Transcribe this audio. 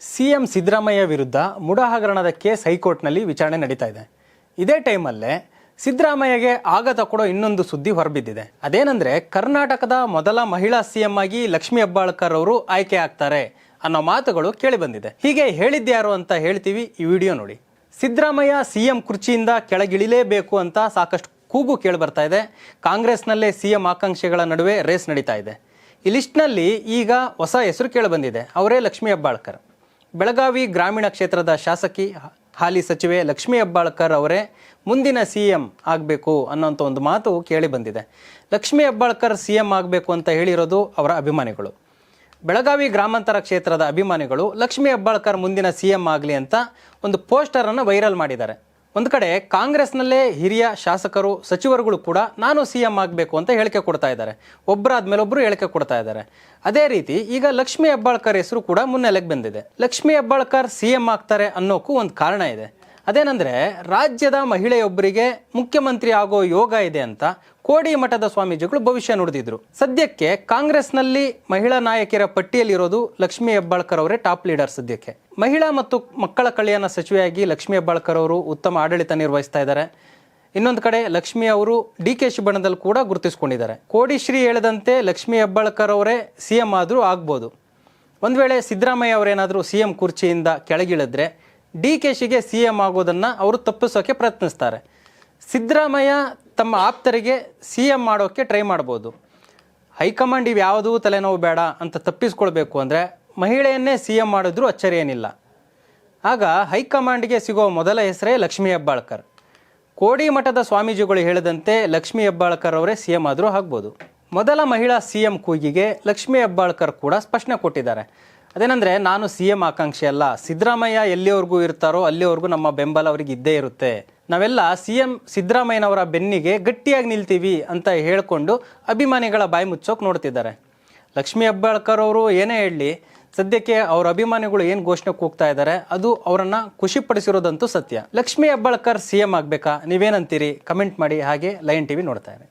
CM Siddaramaiah ವಿರುದ್ಧ MUDA ಹಗರಣದ case ಹೈಕೋರ್ಟ್ನಲ್ಲಿ ವಿಚಾರಣೆ ನಡೀತಾ ಇದೆ. ಇದೇ ಟೈಮಲ್ಲೇ ಸಿದ್ದರಾಮಯ್ಯಗೆ ಆಘಾತ ಕೊಡೋ ಇನ್ನೊಂದು ಸುದ್ದಿ ಹೊರಬಿದ್ದಿದೆ. ಅದೇನೆಂದರೆ, ಕರ್ನಾಟಕದ ಮೊದಲ ಮಹಿಳಾ ಸಿಎಂ ಆಗಿ ಲಕ್ಷ್ಮೀ ಹೆಬ್ಬಾಳ್ಕರ್ ಅವರು ಆಯ್ಕೆ ಆಗ್ತಾರೆ ಅನ್ನೋ ಮಾತುಗಳು ಕೇಳಿ ಬಂದಿದೆ. ಹೀಗೆ ಹೇಳಿದ್ಯಾರು ಅಂತ ಹೇಳ್ತೀವಿ ಈ ವಿಡಿಯೋ ನೋಡಿ. ಸಿದ್ದರಾಮಯ್ಯ ಸಿಎಂ ಕುರ್ಚಿಯಿಂದ ಕೆಳಗಿಳಿಲೇಬೇಕು ಅಂತ ಸಾಕಷ್ಟು ಕೂಗು ಕೇಳಿ ಬರ್ತಾ ಇದೆ. ಕಾಂಗ್ರೆಸ್ನಲ್ಲೇ ಸಿಎಂ ಆಕಾಂಕ್ಷೆಗಳ ನಡುವೆ ರೇಸ್ ನಡೀತಾ ಇದೆ. ಈ ಲಿಸ್ಟ್ನಲ್ಲಿ ಈಗ ಹೊಸ ಹೆಸರು ಕೇಳಿಬಂದಿದೆ ಅವರೇ ಲಕ್ಷ್ಮೀ ಹೆಬ್ಬಾಳ್ಕರ್. ಬೆಳಗಾವಿ ಗ್ರಾಮೀಣ ಕ್ಷೇತ್ರದ ಶಾಸಕಿ ಹಾಲಿ ಸಚಿವೆ ಲಕ್ಷ್ಮೀ ಹೆಬ್ಬಾಳ್ಕರ್ ಅವರೇ ಮುಂದಿನ ಸಿ ಎಂ ಆಗಬೇಕು ಅನ್ನೋಂಥ ಒಂದು ಮಾತು ಕೇಳಿ ಬಂದಿದೆ. ಲಕ್ಷ್ಮೀ ಹೆಬ್ಬಾಳ್ಕರ್ ಸಿ ಎಂ ಆಗಬೇಕು ಅಂತ ಹೇಳಿರೋದು ಅವರ ಅಭಿಮಾನಿಗಳು. ಬೆಳಗಾವಿ ಗ್ರಾಮಾಂತರ ಕ್ಷೇತ್ರದ ಅಭಿಮಾನಿಗಳು ಲಕ್ಷ್ಮೀ ಹೆಬ್ಬಾಳ್ಕರ್ ಮುಂದಿನ ಸಿ ಎಂ ಆಗಲಿ ಅಂತ ಒಂದು ಪೋಸ್ಟರನ್ನು ವೈರಲ್ ಮಾಡಿದ್ದಾರೆ. ಒಂದು ಕಡೆ ಕಾಂಗ್ರೆಸ್ನಲ್ಲೇ ಹಿರಿಯ ಶಾಸಕರು, ಸಚಿವರುಗಳು ಕೂಡ ನಾನು ಸಿ ಎಂ ಆಗಬೇಕು ಅಂತ ಹೇಳಿಕೆ ಕೊಡ್ತಾ ಇದ್ದಾರೆ. ಒಬ್ಬರಾದ್ಮೇಲೆ ಒಬ್ಬರು ಹೇಳಿಕೆ ಕೊಡ್ತಾ ಇದ್ದಾರೆ. ಅದೇ ರೀತಿ ಈಗ ಲಕ್ಷ್ಮೀ ಹೆಬ್ಬಾಳ್ಕರ್ ಹೆಸರು ಕೂಡ ಮುನ್ನೆಲೆಗೆ ಬಂದಿದೆ. ಲಕ್ಷ್ಮೀ ಹೆಬ್ಬಾಳ್ಕರ್ ಸಿ ಎಂ ಆಗ್ತಾರೆ ಅನ್ನೋಕ್ಕೂ ಒಂದು ಕಾರಣ ಇದೆ. ಅದೇನಂದ್ರೆ, ರಾಜ್ಯದ ಮಹಿಳೆಯೊಬ್ಬರಿಗೆ ಮುಖ್ಯಮಂತ್ರಿ ಆಗೋ ಯೋಗ ಇದೆ ಅಂತ ಕೋಡಿ ಮಠದ ಸ್ವಾಮೀಜಿಗಳು ಭವಿಷ್ಯ ನುಡಿದಿದ್ರು. ಸದ್ಯಕ್ಕೆ ಕಾಂಗ್ರೆಸ್ನಲ್ಲಿ ಮಹಿಳಾ ನಾಯಕಿಯರ ಪಟ್ಟಿಯಲ್ಲಿರೋದು ಲಕ್ಷ್ಮೀ ಹೆಬ್ಬಾಳ್ಕರ್ ಅವರೇ ಟಾಪ್ ಲೀಡರ್ ಸದ್ಯಕ್ಕೆ. ಮಹಿಳಾ ಮತ್ತು ಮಕ್ಕಳ ಕಲ್ಯಾಣ ಸಚಿವೆಯಾಗಿ ಲಕ್ಷ್ಮೀ ಹೆಬ್ಬಾಳ್ಕರ್ ಅವರು ಉತ್ತಮ ಆಡಳಿತ ನಿರ್ವಹಿಸ್ತಾ ಇದ್ದಾರೆ. ಇನ್ನೊಂದು ಕಡೆ ಲಕ್ಷ್ಮಿ ಅವರು ಡಿ ಕೆ ಶಿ ಬಣ್ಣದಲ್ಲಿ ಕೂಡ ಗುರುತಿಸ್ಕೊಂಡಿದ್ದಾರೆ. ಕೋಡಿಶ್ರೀ ಹೇಳದಂತೆ ಲಕ್ಷ್ಮೀ ಹೆಬ್ಬಾಳ್ಕರ್ ಅವರೇ ಸಿ ಎಂ ಆದರೂ ಆಗ್ಬೋದು. ಒಂದು ವೇಳೆ ಸಿದ್ದರಾಮಯ್ಯ ಅವರೇನಾದರೂ ಸಿ ಎಂ ಕುರ್ಚಿಯಿಂದ ಕೆಳಗಿಳಿದ್ರೆ ಡಿ ಕೆ ಶಿಗೆ ಸಿ ಎಂ ಆಗೋದನ್ನು ಅವರು ತಪ್ಪಿಸೋಕೆ ಪ್ರಯತ್ನಿಸ್ತಾರೆ. ಸಿದ್ದರಾಮಯ್ಯ ತಮ್ಮ ಆಪ್ತರಿಗೆ ಸಿ ಎಂ ಮಾಡೋಕ್ಕೆ ಟ್ರೈ ಮಾಡ್ಬೋದು. ಹೈಕಮಾಂಡ್ ಇವು ಯಾವುದೂ ತಲೆನೋವು ಬೇಡ ಅಂತ ತಪ್ಪಿಸ್ಕೊಳ್ಬೇಕು ಅಂದರೆ ಮಹಿಳೆಯನ್ನೇ ಸಿ ಎಂ ಮಾಡಿದ್ರೂ ಅಚ್ಚರಿ ಏನಿಲ್ಲ ಆಗ ಹೈಕಮಾಂಡ್ಗೆ ಸಿಗೋ ಮೊದಲ ಹೆಸರೇ ಲಕ್ಷ್ಮೀ ಹೆಬ್ಬಾಳ್ಕರ್. ಕೋಡಿ ಮಠದ ಸ್ವಾಮೀಜಿಗಳು ಹೇಳಿದಂತೆ ಲಕ್ಷ್ಮೀ ಹೆಬ್ಬಾಳ್ಕರ್ ಅವರೇ ಸಿ ಎಂ ಆದರೂ ಆಗ್ಬೋದು. ಮೊದಲ ಮಹಿಳಾ ಸಿ ಎಂ ಕೂಗಿಗೆ ಲಕ್ಷ್ಮೀ ಹೆಬ್ಬಾಳ್ಕರ್ ಕೂಡ ಸ್ಪಷ್ಟನೆ ಕೊಟ್ಟಿದ್ದಾರೆ. ಅದೇನಂದರೆ, ನಾನು ಸಿ ಎಂ ಆಕಾಂಕ್ಷೆ ಅಲ್ಲ. ಸಿದ್ದರಾಮಯ್ಯ ಎಲ್ಲಿವರೆಗೂ ಇರ್ತಾರೋ ಅಲ್ಲಿವರೆಗೂ ನಮ್ಮ ಬೆಂಬಲ ಅವ್ರಿಗೆ ಇದ್ದೇ ಇರುತ್ತೆ. ನಾವೆಲ್ಲ ಸಿ ಎಂ ಸಿದ್ದರಾಮಯ್ಯನವರ ಬೆನ್ನಿಗೆ ಗಟ್ಟಿಯಾಗಿ ನಿಲ್ತೀವಿ ಅಂತ ಹೇಳಿಕೊಂಡು ಅಭಿಮಾನಿಗಳ ಬಾಯಿ ಮುಚ್ಚೋಕೆ ನೋಡ್ತಿದ್ದಾರೆ. ಲಕ್ಷ್ಮೀ ಹೆಬ್ಬಾಳ್ಕರ್ ಅವರು ಏನೇ ಹೇಳಲಿ, ಸದ್ಯಕ್ಕೆ ಅವ್ರ ಅಭಿಮಾನಿಗಳು ಏನು ಘೋಷಣೆ ಕೂಗ್ತಾ ಇದ್ದಾರೆ, ಅದು ಅವರನ್ನು ಖುಷಿಪಡಿಸಿರೋದಂತೂ ಸತ್ಯ. ಲಕ್ಷ್ಮೀ ಹೆಬ್ಬಾಳ್ಕರ್ ಸಿ ಎಂ ಆಗಬೇಕಾ? ನೀವೇನಂತೀರಿ? ಕಮೆಂಟ್ ಮಾಡಿ, ಹಾಗೆ ಲೈನ್ ಟಿವಿ ನೋಡ್ತಾ ಇರಿ.